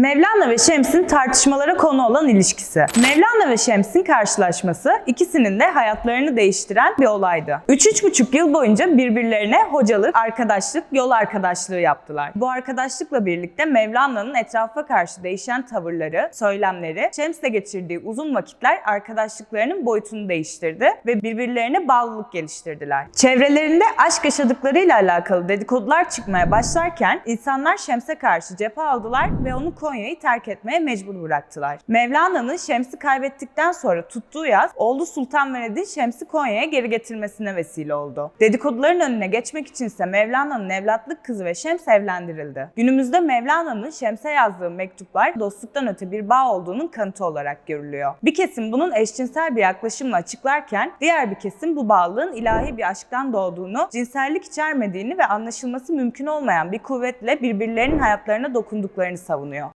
Mevlana ve Şems'in tartışmalara konu olan ilişkisi. Mevlana ve Şems'in karşılaşması ikisinin de hayatlarını değiştiren bir olaydı. 3-3,5 yıl boyunca birbirlerine hocalık, arkadaşlık, yol arkadaşlığı yaptılar. Bu arkadaşlıkla birlikte Mevlana'nın etrafa karşı değişen tavırları, söylemleri, Şems'le geçirdiği uzun vakitler arkadaşlıklarının boyutunu değiştirdi ve birbirlerine bağlılık geliştirdiler. Çevrelerinde aşk yaşadıklarıyla alakalı dedikodular çıkmaya başlarken insanlar Şems'e karşı cephe aldılar ve onu Konya'yı terk etmeye mecbur bıraktılar. Mevlana'nın Şems'i kaybettikten sonra tuttuğu yaz oğlu Sultan Veled'in Şems'i Konya'ya geri getirmesine vesile oldu. Dedikoduların önüne geçmek içinse Mevlana'nın evlatlık kızı ve Şems evlendirildi. Günümüzde Mevlana'nın Şems'e yazdığı mektuplar dostluktan öte bir bağ olduğunun kanıtı olarak görülüyor. Bir kesim bunun eşcinsel bir yaklaşımla açıklarken diğer bir kesim bu bağlılığın ilahi bir aşktan doğduğunu, cinsellik içermediğini ve anlaşılması mümkün olmayan bir kuvvetle birbirlerinin hayatlarına dokunduklarını savunuyor.